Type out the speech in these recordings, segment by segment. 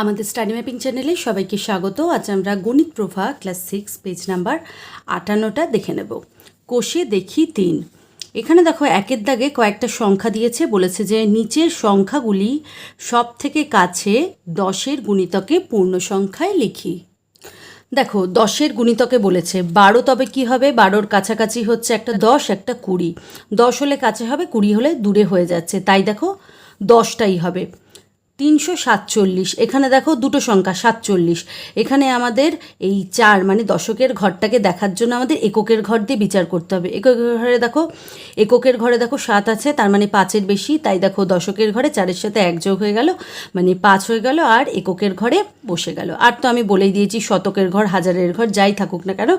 আমাদের study mapping চ্যানেলে সবাইকে স্বাগত। আজ আমরা Ganit Prabha class six, page number আটান্নটা দেখে নেব। কোষে দেখি তিন। এখানে দেখো একের দাগে কয়েকটা সংখ্যা দিয়েছে, বলেছে যে নিচের সংখ্যাগুলি সব থেকে কাছে দশের গুণিতকে পূর্ণ সংখ্যায় লিখি। দেখো, দশের গুণিতকে বলেছে, বারো তবে কি হবে? বারোর কাছাকাছি হচ্ছে একটা দশ, একটা কুড়ি। দশ হলে কাছে হবে, কুড়ি হলে দূরে হয়ে যাচ্ছে। তাই দেখো, দশটাই হবে। তিনশো সাতচল্লিশ। এখানে দেখো দুটো সংখ্যা, সাতচল্লিশ। এখানে আমাদের এই চার মানে দশকের ঘরটাকে দেখার জন্য আমাদের এককের ঘর দিয়ে বিচার করতে হবে। এককের ঘরে দেখো, এককের ঘরে দেখো সাত আছে, তার মানে পাঁচের বেশি, তাই দেখো দশকের ঘরে চারের সাথে এক যোগ হয়ে গেল মানে পাঁচ হয়ে গেল আর এককের ঘরে বসে গেল। আর তো আমি বলেই দিয়েছি, শতকের ঘর, হাজারের ঘর, যাই থাকুক না কেন,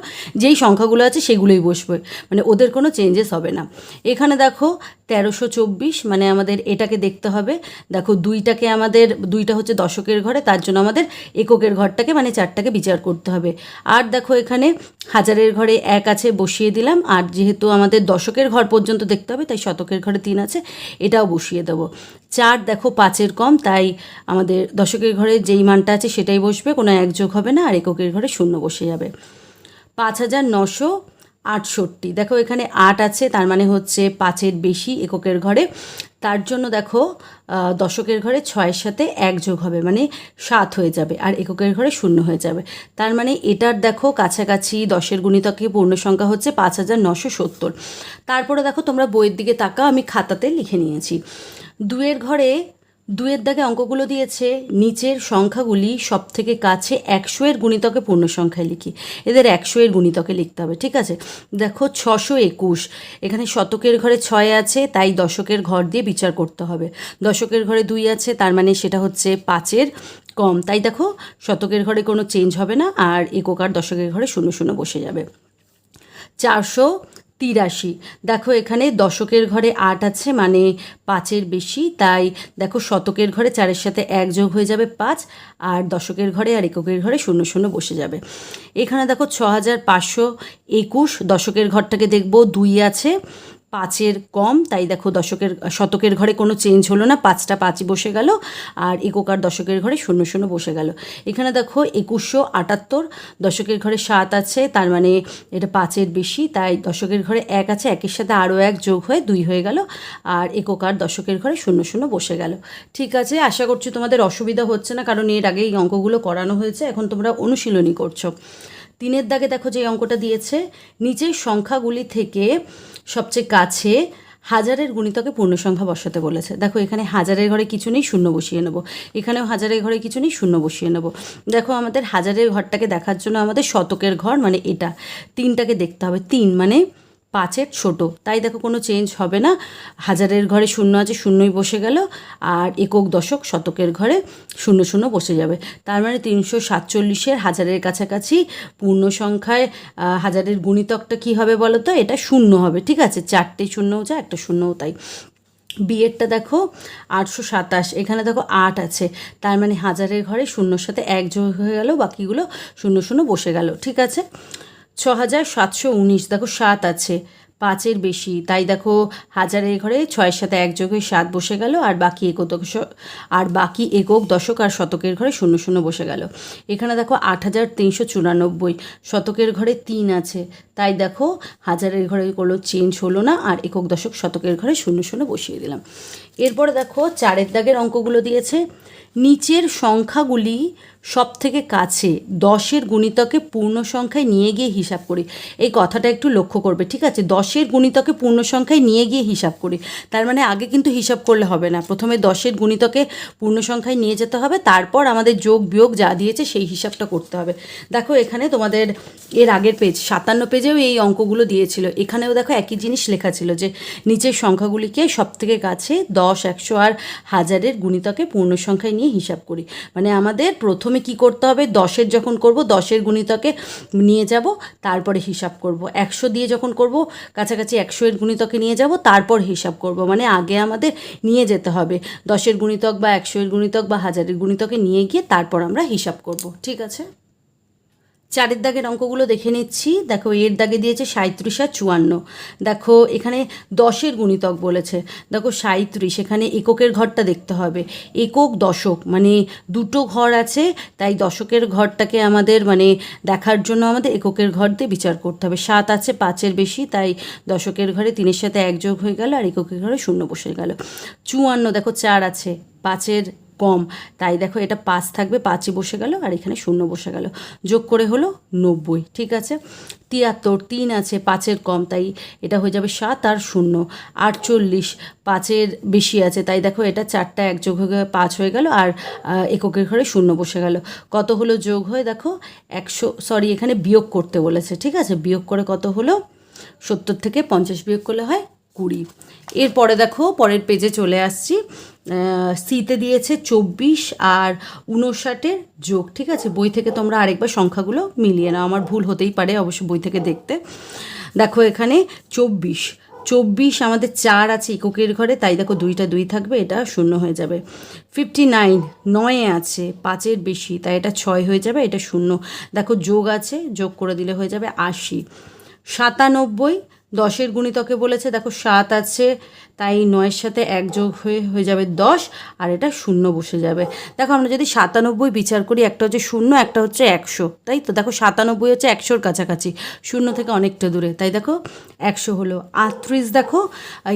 যেই সংখ্যাগুলো আছে সেগুলোই বসবে মানে ওদের কোনো চেঞ্জেস হবে না। এখানে দেখো তেরোশো চব্বিশ মানে আমাদের এটাকে দেখতে হবে। দেখো, দুইটাকে আমাদের, দুইটা হচ্ছে দশকের ঘরে, তার জন্য আমাদের এককের ঘরটাকে মানে চারটাকে বিচার করতে হবে। আর দেখো, এখানে হাজারের ঘরে এক আছে, বসিয়ে দিলাম। আর যেহেতু আমাদের দশকের ঘর পর্যন্ত দেখতে হবে, তাই শতকের ঘরে তিন আছে, এটাও বসিয়ে দেবো। চার দেখো, পাঁচের কম, তাই আমাদের দশকের ঘরে যেই মানটা আছে, সেটাই বসবে, কোনো একযোগ হবে না, আর এককের ঘরে শূন্য বসে যাবে। পাঁচ হাজার নশো আটষট্টি। দেখো, এখানে আট আছে, তার মানে হচ্ছে পাঁচের বেশি এককের ঘরে। তার জন্য দেখো দশকের ঘরে ছয়ের সাথে এক যোগ হবে মানে সাত হয়ে যাবে, আর এককের ঘরে শূন্য হয়ে যাবে। তার মানে এটার দেখো, কাছাকাছি দশের গুণিতকে পূর্ণ সংখ্যা হচ্ছে পাঁচ হাজার নশো সত্তর। তারপরে দেখো, তোমরা বইয়ের দিকে তাকাও, আমি খাতাতে লিখে নিয়েছি। দুয়ের ঘরে দুয়ের দাগে অঙ্কগুলো দিয়েছে, নিচের সংখ্যাগুলি সব থেকে কাছে একশো এর গুণিতকে পূর্ণ সংখ্যায় লিখি। এদের একশো এর গুণিতকে লিখতে হবে, ঠিক আছে? দেখো, ছশো একুশ। এখানে শতকের ঘরে ছয় আছে, তাই দশকের ঘর দিয়ে বিচার করতে হবে। দশকের ঘরে দুই আছে, তার মানে সেটা হচ্ছে পাঁচের কম। তাই দেখো, শতকের ঘরে কোনো চেঞ্জ হবে না, আর একক আর দশকের ঘরে শূন্য শূন্য বসে যাবে। চারশো তিরাশি। দেখো, এখানে দশকের ঘরে আট আছে মানে পাঁচের বেশি। তাই দেখো, শতকের ঘরে চারের সাথে এক যোগ হয়ে যাবে পাঁচ, আর দশকের ঘরে আর এককের ঘরে শূন্য শূন্য বসে যাবে। এখানে দেখো ছ হাজার পাঁচশো একুশ দশকের ঘরটাকে দেখব, দুই আছে। পাঁচের কম, তাই দেখো দশকের, শতকের ঘরে কোনো চেঞ্জ হলো না, পাঁচটা পাঁচই বসে গেল আর একক আর দশকের ঘরে শূন্য শূন্য বসে গেল। এখানে দেখো একুশশো আটাত্তর, দশকের ঘরে সাত আছে, তার মানে এটা পাঁচের বেশি, তাই দশকের ঘরে এক আছে, একের সাথে আরও এক যোগ হয়ে দুই হয়ে গেল আর একক আর দশকের ঘরে শূন্য শূন্য বসে গেল। ঠিক আছে, আশা করছি তোমাদের অসুবিধা হচ্ছে না, কারণ এর আগে এই অঙ্কগুলো করানো হয়েছে, এখন তোমরা অনুশীলনী করছ। তিনের দাগে দেখো যে অঙ্কটা দিয়েছে, নিচের সংখ্যাগুলি থেকে সবচেয়ে কাছে হাজারের গুণিতকে পূর্ণ সংখ্যা বসাতে বলেছে। দেখো এখানে হাজারের ঘরে কিছু নেই, শূন্য বসিয়ে নেব। এখানেও হাজারের ঘরে কিছু নেই, শূন্য বসিয়ে নেব। দেখো আমাদের হাজারের ঘরটাকে দেখার জন্য আমাদের শতকের ঘর মানে এটা। তিনটাকে দেখতে হবে, তিন মানে পাঁচের ছোট। তাই দেখো কোনো চেঞ্জ হবে না। হাজারের ঘরে শূন্য আছে, শূন্যই বসে গেল। আর একক দশক শতকের ঘরে শূন্য শূন্য বসে যাবে। তার মানে তিনশো সাতচল্লিশের হাজারের কাছাকাছি পূর্ণ সংখ্যায় হাজারের গুণিতকটা কী হবে বলো তো? এটা শূন্য হবে। ঠিক আছে? চারটে শূন্যও যা, একটা শূন্যও তাই। বিয়েরটা দেখো আটশো সাতাশ। এখানে দেখো আট আছে। তার মানে হাজারের ঘরে শূন্যর সাথে এক যোগ হয়ে গেল, বাকিগুলো শূন্য শূন্য বসে গেল। ঠিক আছে? ছ হাজার সাতশো উনিশ, দেখো সাত আছে, পাঁচের বেশি। তাই দেখো হাজারের ঘরে ছয়ের সাথে এক যোগ হয়ে সাত বসে গেল, আর বাকি একক আর বাকি একক দশক আর শতকের ঘরে শূন্য শূন্য বসে গেল। এখানে দেখো আট হাজার তিনশো চুরানব্বই, শতকের ঘরে তিন আছে। তাই দেখো হাজারের ঘরে কোনো চেঞ্জ হলো না, আর একক দশক শতকের ঘরে শূন্য শূন্য বসিয়ে দিলাম। এরপরে দেখো চারের দাগের অঙ্কগুলো দিয়েছে। নিচের সংখ্যাগুলি সব থেকে কাছে দশের গুণিতকে পূর্ণ সংখ্যায় নিয়ে গিয়ে হিসাব করি। এই কথাটা একটু লক্ষ্য করবে, ঠিক আছে? দশের গুণিতকে পূর্ণ সংখ্যায় নিয়ে গিয়ে হিসাব করি। তার মানে আগে কিন্তু হিসাব করলে হবে না। প্রথমে দশের গুণিতকে পূর্ণ সংখ্যায় নিয়ে যেতে হবে, তারপর আমাদের যোগ, বিয়োগ যা দিয়েছে সেই হিসাবটা করতে হবে। দেখো, এখানে তোমাদের এর আগের পেজ সাতান্ন পেজেও এই অঙ্কগুলো দিয়েছিল। এখানেও দেখো একই জিনিস লেখা ছিল যে, নিচের সংখ্যাগুলিকে সব থেকে কাছে দশ, একশো আর হাজারের গুণিতকে পূর্ণ সংখ্যায় নিয়ে হিসাব করি। মানে আমাদের প্রথমে কি করতে হবে? দশের যখন করব, দশের গুণিতকে নিয়ে যাব, তারপরে হিসাব করব। একশো দিয়ে যখন করব, কাছাকাছি একশো এর গুণিতকে নিয়ে যাব, তারপর হিসাব করব। মানে আগে আমাদের নিয়ে যেতে হবে। দশের গুণিতক বা একশো এর গুণিতক বা হাজারের গুণিতকে নিয়ে গিয়ে তারপর আমরা হিসাব করব। ঠিক আছে? চারের দাগের অঙ্কগুলো দেখে নিচ্ছি। দেখো, এর দাগে দিয়েছে সাঁত্রিশ আর চুয়ান্ন। দেখো, এখানে দশের গুণিতক বলেছে। দেখো সাঁত্রিশ এখানে এককের ঘরটা দেখতে হবে। একক দশক মানে দুটো ঘর আছে, তাই দশকের ঘরটাকে আমাদের মানে দেখার জন্য আমাদের এককের ঘর দিয়ে বিচার করতে হবে। সাত আছে, পাঁচের বেশি, তাই দশকের ঘরে তিনের সাথে এক যোগ হয়ে গেল আর এককের ঘরে শূন্য বসে গেল। চুয়ান্ন, দেখো, চার আছে, পাঁচের কম। তাই দেখো এটা পাঁচ থাকবে, পাঁচই বসে গেল আর এখানে শূন্য বসে গেল। যোগ করে হলো নব্বই, ঠিক আছে? তিয়াত্তর, তিন আছে, পাঁচের কম, তাই এটা হয়ে যাবে সাত আর শূন্য। আটচল্লিশ, পাঁচের বেশি আছে, তাই দেখো এটা চারটা এক যোগ হয়ে পাঁচ হয়ে গেল আর এককের ঘরে শূন্য বসে গেল। কত হলো যোগ হয়ে দেখো? একশো, সরি এখানে বিয়োগ করতে বলেছে, ঠিক আছে? বিয়োগ করে কত হলো? সত্তর থেকে পঞ্চাশ বিয়োগ করলে হয় কুড়ি। এরপরে দেখো, পরের পেজে চলে আসছি। সিতে দিয়েছে চব্বিশ আর উনষাটের যোগ, ঠিক আছে? বই থেকে তোমরা আরেকবার সংখ্যাগুলো মিলিয়ে নাও। আমার ভুল হতেই পারে অবশ্য বই থেকে দেখতে। দেখো এখানে চব্বিশ। চব্বিশ আমাদের চার আছে এককের ঘরে, তাই দেখো দুইটা দুই থাকবে, এটা শূন্য হয়ে যাবে। ফিফটি নাইন নয়ে আছে, পাঁচের বেশি, তাই এটা ছয় হয়ে যাবে, এটা শূন্য। দেখো যোগ আছে, যোগ করে দিলে হয়ে যাবে আশি। সাতানব্বই দশের গুণিতকে বলেছে, দেখো সাত আছে, তাই নয়ের সাথে এক যোগ হয়ে হয়ে যাবে দশ, আর এটা শূন্য বসে যাবে। দেখো আমরা যদি সাতানব্বই বিচার করি, একটা হচ্ছে শূন্য, একটা হচ্ছে একশো, তাই তো? দেখো সাতানব্বই হচ্ছে একশোর কাছাকাছি, শূন্য থেকে অনেকটা দূরে, তাই দেখো একশো হলো। আটত্রিশ দেখো,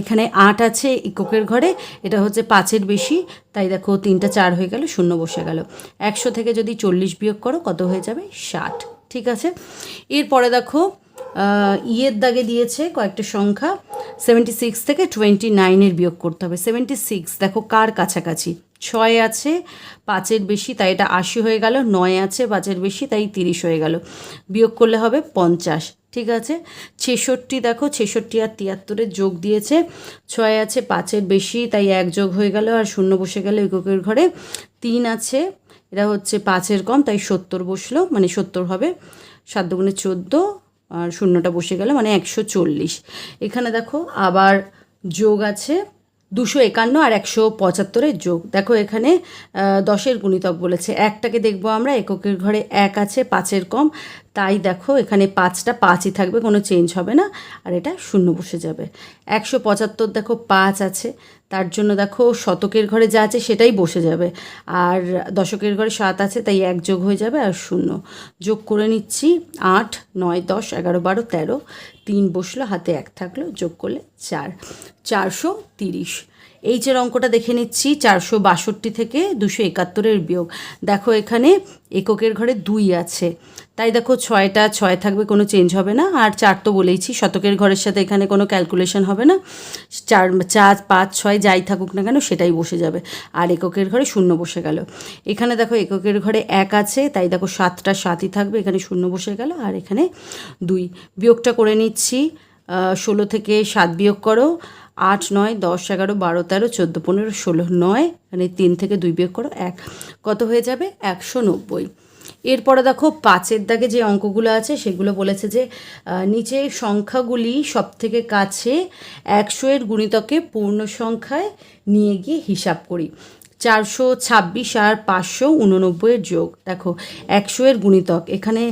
এখানে আট আছে ইকোকের ঘরে, এটা হচ্ছে পাঁচের বেশি, তাই দেখো তিনটা চার হয়ে গেল, শূন্য বসে গেল। একশো থেকে যদি চল্লিশ বিয়োগ করো, কত হয়ে যাবে? ষাট, ঠিক আছে? এরপরে দেখো ইয়ের দাগে দিয়েছে কয়েকটা সংখ্যা সেভেন্টি সিক্স থেকে টোয়েন্টি নাইনের বিয়োগ করতে হবে। সেভেন্টি সিক্স দেখো কার কাছাকাছি? ছয় আছে, পাঁচের বেশি, তাই এটা আশি হয়ে গেল, নয় আছে, পাঁচের বেশি, তাই তিরিশ হয়ে গেল। বিয়োগ করলে হবে পঞ্চাশ, ঠিক আছে? ছেষট্টি, দেখো, ছেষট্টি আর তিয়াত্তরের যোগ দিয়েছে, ছয় আছে, পাঁচের বেশি, তাই এক যোগ হয়ে গেল, আর শূন্য বসে গেল এককের ঘরে। তিন আছে, এটা হচ্ছে পাঁচের কম, তাই সত্তর বসল মানে সত্তর হবে, সাত দুগুণে চোদ্দ শূন্যটা বসে গেল মানে একশো চল্লিশ। এখানে দেখো আবার যোগ আছে দুশো একান্ন আর একশো পঁচাত্তরের যোগ। দেখো এখানে দশের গুণিতক বলেছে। একটাকে দেখব আমরা, এককের ঘরে এক আছে, পাঁচের কম তাই দেখো, এখানে পাঁচটা পাঁচই থাকবে, কোনো চেঞ্জ হবে না, আর এটা শূন্য বসে যাবে। একশো পঁচাত্তর দেখো পাঁচ আছে, তার জন্য দেখো শতকের ঘরে যা আছে সেটাই বসে যাবে। আর দশকের ঘরে সাত আছে, তাই এক যোগ হয়ে যাবে আর শূন্য। যোগ করে নিচ্ছি আট, নয়, দশ, এগারো, বারো, তেরো, তিন বসল, হাতে এক থাকল, যোগ করলে চার। চারশো তিরিশ। এইচের অঙ্কটা দেখে নিচ্ছি, চারশো বাষট্টি থেকে দুশো একাত্তরের বিয়োগ। দেখো এখানে এককের ঘরে দুই আছে। তাই দেখো ছয়টা, ছয় থাকবে, কোনো চেঞ্জ হবে না। আর চার তো বলেইছি, শতকের ঘরের সাথে এখানে কোনো ক্যালকুলেশন হবে না। চার চার, পাঁচ, ছয় যাই থাকুক না কেন, সেটাই বসে যাবে। আর এককের ঘরে শূন্য বসে গেল। এখানে দেখো এককের ঘরে এক আছে, তাই দেখো সাতটা, সাতই থাকবে, এখানে শূন্য বসে গেল। আর এখানে দুই। বিয়োগটা করে নিচ্ছি ষোলো থেকে সাত বিয়োগ করো, আট, নয়, দশ, এগারো, বারো, তেরো, চোদ্দ, পনেরো, ষোলো, নয় মানে তিন থেকে দুই বিয়োগ করো, এক। কত হয়ে যাবে? একশো নব্বই। এরপরে দেখো পাঁচের দাগে যে অঙ্কগুলো আছে, সেগুলো বলেছে যে নিচের সংখ্যাগুলি সব থেকে কাছে একশো এর গুণিতকে পূর্ণ সংখ্যায় নিয়ে গিয়ে হিসাব করি। চারশো ছাব্বিশ আর পাঁচশো উননব্বইয়ের যোগ। দেখো, একশো এর গুণিতক। এখানে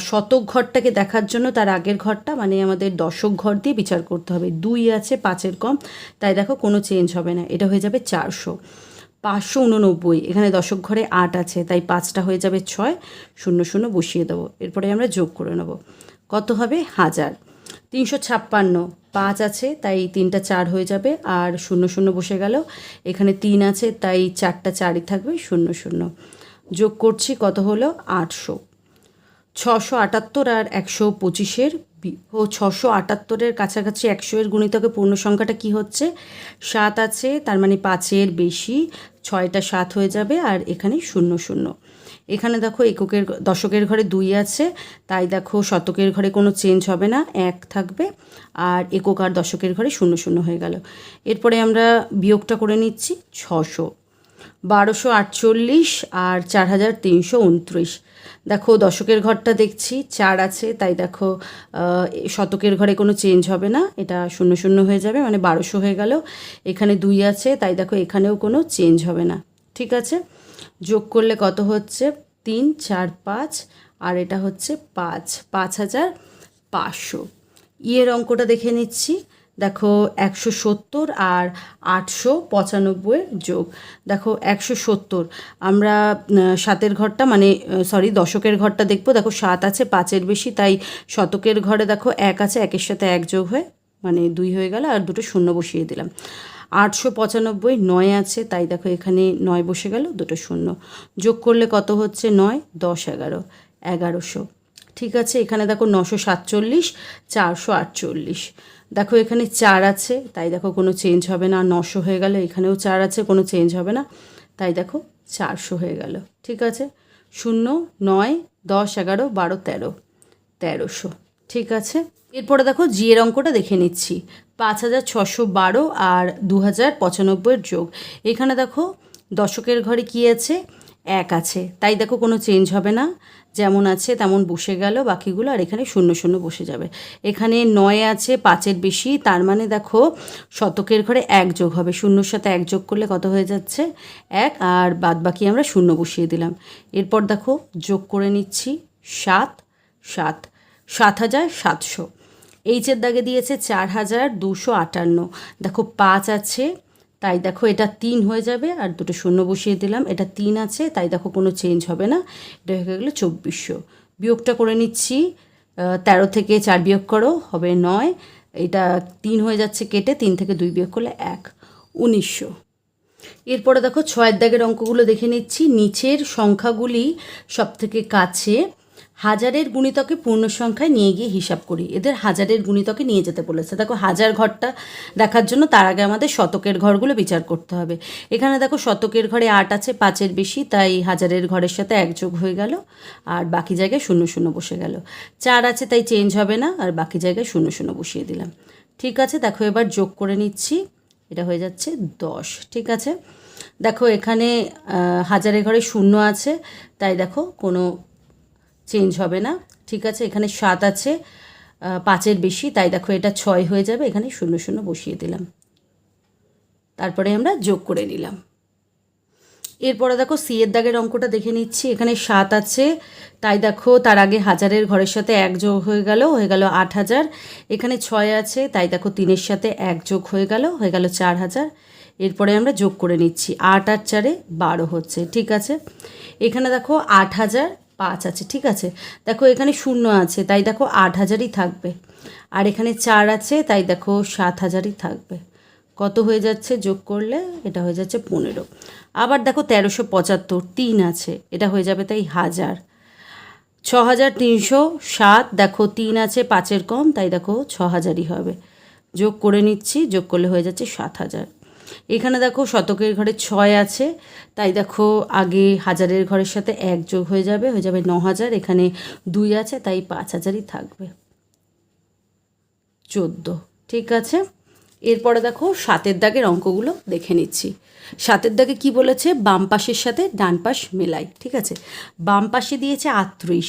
শতক ঘরটাকে দেখার জন্য তার আগের ঘরটা মানে আমাদের দশক ঘর দিয়ে বিচার করতে হবে। দুই আছে, পাঁচের কম। তাই দেখো কোনো চেঞ্জ হবে না। এটা হয়ে যাবে চারশো। পাঁচশো উননব্বই। এখানে দশক ঘরে আট আছে, তাই পাঁচটা হয়ে যাবে ছয়। শূন্য শূন্য বসিয়ে দেবো। এরপরে আমরা যোগ করে নেব। কত হবে? হাজার। তিনশো ছাপ্পান্ন। পাঁচ আছে, তাই তিনটা চার হয়ে যাবে, আর শূন্য শূন্য বসে গেল। এখানে তিন আছে, তাই চারটা চারই থাকবে, শূন্য শূন্য। যোগ করছি, কত হলো? আটশো। ছশো আটাত্তর আর একশো পঁচিশের ও ছশো আটাত্তরের কাছাকাছি একশো এর গুণিতকে পূর্ণ সংখ্যাটা কি হচ্ছে? সাত আছে, তার মানে পাঁচের বেশি। ছয়টা সাত হয়ে যাবে আর এখানে শূন্য শূন্য। এখানে দেখো এককের দশকের ঘরে দুই আছে, তাই দেখো শতকের ঘরে কোনো চেঞ্জ হবে না, এক থাকবে আর একক আর দশকের ঘরে শূন্য শূন্য হয়ে গেল। এরপরে আমরা বিয়োগটা করে নিচ্ছি ছশো। বারোশো আটচল্লিশ আর চার হাজার তিনশো উনত্রিশ। দেখো, দশকের ঘরটা দেখছি, চার আছে, তাই দেখো শতকের ঘরে কোনো চেঞ্জ হবে না, এটা শূন্য শূন্য হয়ে যাবে মানে বারোশো হয়ে গেল, এখানে দুই আছে, তাই দেখো, এখানেও কোনো চেঞ্জ হবে না, ঠিক আছে? যোগ করলে কত হচ্ছে? তিন, চার, পাঁচ, আর এটা হচ্ছে পাঁচ পাঁচ হাজার পাঁচশো। ইয়ের অঙ্কটা দেখে নিচ্ছি দেখো একশো সত্তর আর আটশো পঁচানব্বই যোগ। দেখো একশো সত্তর। আমরা সাতের ঘরটা মানে সরি দশকের ঘরটা দেখব। দেখো সাত আছে, পাঁচের বেশি, তাই শতকের ঘরে দেখো এক আছে, একের সাথে এক যোগ হয়ে মানে দুই হয়ে গেল, আর দুটো শূন্য বসিয়ে দিলাম। আটশো পঁচানব্বই নয় আছে, তাই দেখো এখানে নয় বসে গেল, দুটো শূন্য। যোগ করলে কত হচ্ছে? নয়, দশ, এগারো, এগারোশো। ঠিক আছে, এখানে দেখো নশো সাতচল্লিশ, চারশো আটচল্লিশ। দেখো, এখানে চার আছে। তাই দেখো, কোনো চেঞ্জ হবে না, নশো হয়ে গেল, এখানেও চার আছে, কোনো চেঞ্জ হবে না। তাই দেখো, চারশো হয়ে গেল, ঠিক আছে? শূন্য, নয়, দশ, এগারো, বারো, তেরো, তেরোশো, ঠিক আছে? এরপরে দেখো জিয়ের অঙ্কটা দেখে নিচ্ছি। পাঁচ হাজার ছশো বারো আর দু হাজার পঁচানব্বইয়ের যোগ। এখানে দেখো, দশকের ঘরে কি আছে? এক আছে। তাই দেখো কোনো চেঞ্জ হবে না। যেমন আছে তেমন বসে গেল বাকিগুলো আর এখানে শূন্য শূন্য বসে যাবে। এখানে নয় আছে, পাঁচের বেশি, তার মানে দেখো শতকের ঘরে এক যোগ হবে। শূন্যর সাথে এক যোগ করলে কত হয়ে যাচ্ছে? এক। আর বাদ বাকি আমরা শূন্য বসিয়ে দিলাম। এরপর দেখো যোগ করে নিচ্ছি সাত সাত। সাত হাজার সাতশো। এইচের দাগে দিয়েছে চার হাজার দুশো আটান্ন। দেখো পাঁচ আছে তাই দেখো এটা তিন হয়ে যাবে আর দুটো শূন্য বসিয়ে দিলাম। এটা তিন আছে, তাই দেখো কোনো চেঞ্জ হবে না। এটা হয়ে গেলো চব্বিশশো। বিয়োগটা করে নিচ্ছি। তেরো থেকে চার বিয়োগ করো, হবে নয়। এটা তিন হয়ে যাচ্ছে কেটে তিন থেকে দুই বিয়োগ করলে এক। উনিশশো। এরপরে দেখো ছয়ের দাগের অঙ্কগুলো দেখে নিচ্ছি। নিচের সংখ্যাগুলি সব থেকে কাছে হাজারের গুণিতকে পূর্ণ সংখ্যায় নিয়ে গিয়ে হিসাব করি। এদের হাজারের গুণিতকে নিয়ে যেতে বলেছে। দেখো, হাজার ঘরটা দেখার জন্য তার আগে আমাদের শতকের ঘরগুলো বিচার করতে হবে। এখানে দেখো, শতকের ঘরে আট আছে, পাঁচের বেশি, তাই হাজারের ঘরের সাথে এক যোগ হয়ে গেল, আর বাকি জায়গায় শূন্য শূন্য বসে গেল। চার আছে, তাই চেঞ্জ হবে না, আর বাকি জায়গায় শূন্য শূন্য বসিয়ে দিলাম। ঠিক আছে, দেখো, এবার যোগ করে নিচ্ছি। এটা হয়ে যাচ্ছে দশ। ঠিক আছে? দেখো, এখানে হাজারের ঘরে শূন্য আছে, তাই দেখো, কোনো চেঞ্জ হবে না। ঠিক আছে, এখানে সাত আছে পাঁচের বেশি, তাই দেখো এটা ছয় হয়ে যাবে, এখানে শূন্য শূন্য বসিয়ে দিলাম। তারপরে আমরা যোগ করে নিলাম। এরপরে দেখো সি এর দাগের অঙ্কটা দেখে নিচ্ছি, এখানে সাত আছে, তাই দেখো তার আগে হাজারের ঘরের সাথে এক যোগ হয়ে গেল হয়ে গেল আট হাজার। এখানে ছয় আছে, তাই দেখো তিনের সাথে এক যোগ হয়ে গেল হয়ে গেল চার হাজার। এরপরে আমরা যোগ করে নিচ্ছি, আট আর চারে বারো হচ্ছে, ঠিক আছে। এখানে দেখো আট হাজার পাঁচ আছে, ঠিক আছে? দেখো, এখানে শূন্য আছে, তাই দেখো আট হাজারই থাকবে। আর এখানে চার আছে, তাই দেখো সাত হাজারই থাকবে। কত হয়ে যাচ্ছে? যোগ করলে এটা হয়ে যাচ্ছে পনেরো। আবার দেখো তেরোশো পঁচাত্তর, তিন আছে, এটা হয়ে যাবে তাই হাজার। ছ হাজার তিনশো সাত, দেখো তিন আছে, পাঁচের কম, তাই দেখো ছ হাজারই হবে। যোগ করে নিচ্ছি, যোগ করলে হয়ে যাচ্ছে সাত হাজার। এখানে দেখো শতকের ঘরে ছয় আছে। তাই দেখো আগে হাজারের ঘরের সাথে এক যোগ হয়ে যাবে হয়ে যাবে ন হাজার এখানে দুই আছে, তাই পাঁচ হাজারই থাকবে। চোদ্দ, ঠিক আছে? এরপরে দেখো সাতের দাগের অঙ্কগুলো দেখে নিচ্ছি। সাতের দাগে কি বলেছে? বাম পাশের সাথে ডান পাশ মেলাই ঠিক আছে? বাম পাশে দিয়েছে আটত্রিশ।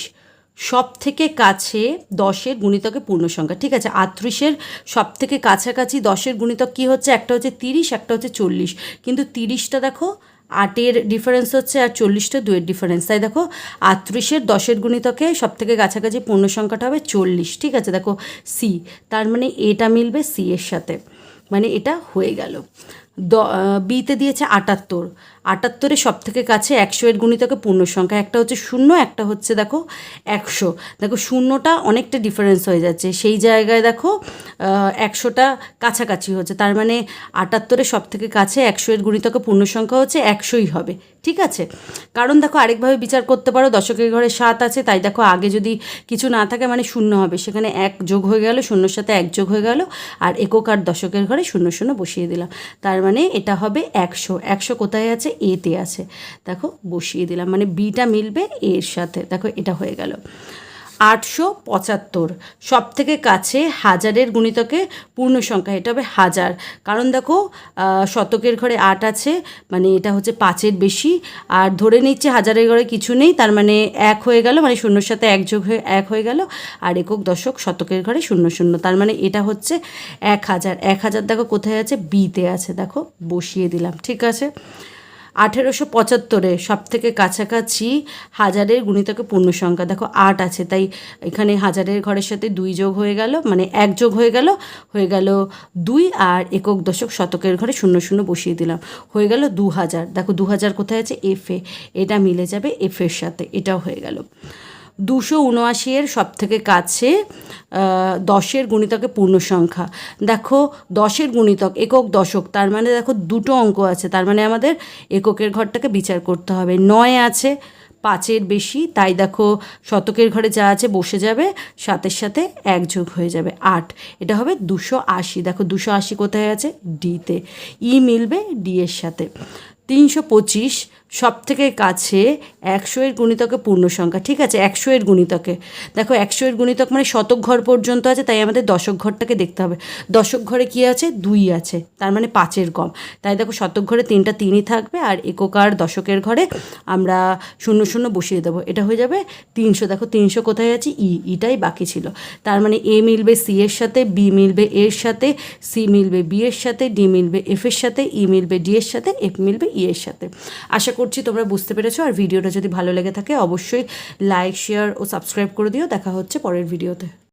সব থেকে কাছে দশের গুণিতকে পূর্ণ সংখ্যা ঠিক আছে, আটত্রিশের সব থেকে কাছাকাছি দশের গুণিতক কি হচ্ছে? একটা হচ্ছে তিরিশ, একটা হচ্ছে চল্লিশ। কিন্তু তিরিশটা দেখো, আটের ডিফারেন্স হচ্ছে আর চল্লিশটা দুয়ের ডিফারেন্স তাই দেখো, আটত্রিশের দশের গুণিতকে সব থেকে কাছাকাছি পূর্ণ সংখ্যাটা হবে চল্লিশ। ঠিক আছে, দেখো সি তার মানে এটা মিলবে সি এর সাথে। মানে এটা হয়ে গেল। দ বিতে দিয়েছে আটাত্তর। আটাত্তরের সব থেকে কাছে একশো এর গুণিতকে পূর্ণ সংখ্যা একটা হচ্ছে শূন্য, একটা হচ্ছে দেখো একশো। দেখো শূন্যটা অনেকটা ডিফারেন্স হয়ে যাচ্ছে। সেই জায়গায় দেখো একশোটা কাছাকাছি হচ্ছে। তার মানে আটাত্তরের সব থেকে কাছে একশো এর গুণিতকে পূর্ণ সংখ্যা হচ্ছে একশোই হবে। ঠিক আছে? কারণ দেখো আরেকভাবে বিচার করতে পারো, দশকের ঘরে সাত আছে, তাই দেখো আগে যদি কিছু না থাকে মানে শূন্য হবে। সেখানে এক যোগ হয়ে গেল, শূন্যর সাথে এক যোগ হয়ে গেল, আর একক আর দশকের ঘরে শূন্য শূন্য বসিয়ে দিলাম। তার মানে এটা হবে একশো। একশো কোথায় আছে? এতে আছে। দেখো, বসিয়ে দিলাম। মানে বিটা মিলবে এর সাথে। দেখো, এটা হয়ে গেল। আটশো পঁচাত্তর। সব থেকে কাছে হাজারের গুণিতকে পূর্ণ সংখ্যা এটা হবে হাজার। কারণ দেখো শতকের ঘরে আট আছে মানে এটা হচ্ছে পাঁচের বেশি। আর ধরে নিচ্ছে হাজারের ঘরে কিছু নেই, তার মানে এক হয়ে গেল মানে শূন্যর সাথে এক যোগ হয়ে এক হয়ে গেল। আর একক দশক শতকের ঘরে শূন্য শূন্য, তার মানে এটা হচ্ছে এক হাজার। এক হাজার দেখো কোথায় আছে? বিতে আছে, দেখো, বসিয়ে দিলাম, ঠিক আছে? আঠেরোশো পঁচাত্তরে সব থেকে কাছাকাছি হাজারের গুণিতকে পূর্ণ সংখ্যা। দেখো, আট আছে, তাই এখানে হাজারের ঘরের সাথে দুই যোগ হয়ে গেল মানে এক যোগ হয়ে গেল হয়ে গেল দুই আর একক দশক শতকের ঘরে শূন্য শূন্য বসিয়ে দিলাম, হয়ে গেল দু হাজার দেখো দু হাজার কোথায় আছে? এফে এটা মিলে যাবে এফের সাথে, এটাও হয়ে গেল। দুশো উনআশি এর সব থেকে কাছে দশের গুণিতকে পূর্ণ সংখ্যা দেখো, দশের গুণিতক একক দশক, তার মানে দেখো দুটো অঙ্ক আছে, তার মানে আমাদের এককের ঘরটাকে বিচার করতে হবে। নয় আছে, পাঁচের বেশি, তাই দেখো শতকের ঘরে যা আছে বসে যাবে, সাতের সাথে এক যোগ হয়ে যাবে আট। এটা হবে দুশো আশি, দেখো দুশো আশি কোথায় আছে? ডিতে ই মিলবে ডি এর সাথে। তিনশো পঁচিশ সব থেকে কাছে একশো এর গুণিতকে পূর্ণ সংখ্যা ঠিক আছে, একশো এর গুণিতকে। দেখো, একশো এর গুণিতক মানে শতক ঘর পর্যন্ত আছে, তাই আমাদের দশক ঘরটাকে দেখতে হবে। দশক ঘরে কি আছে? দুই আছে, তার মানে পাঁচের কম। তাই দেখো, শতক ঘরে তিনটা তিনই থাকবে, আর একক আর দশকের ঘরে আমরা শূন্য শূন্য বসিয়ে দেবো। এটা হয়ে যাবে তিনশো। দেখো, তিনশো কোথায় আছে? ই, ইটাই বাকি ছিল। তার মানে এ মিলবে সি এর সাথে, বি মিলবে এর সাথে, সি মিলবে বি এর সাথে, ডি মিলবে এফ এর সাথে, ই মিলবে ডি এর সাথে, এফ মিলবে ই এর সাথে। আশা করছি, তোমরা বুঝতে পেরেছ। আর ভিডিওটা যদি ভালো লেগে থাকে, অবশ্যই লাইক শেয়ার ও সাবস্ক্রাইব করে দিও। দেখা হচ্ছে পরের ভিডিওতে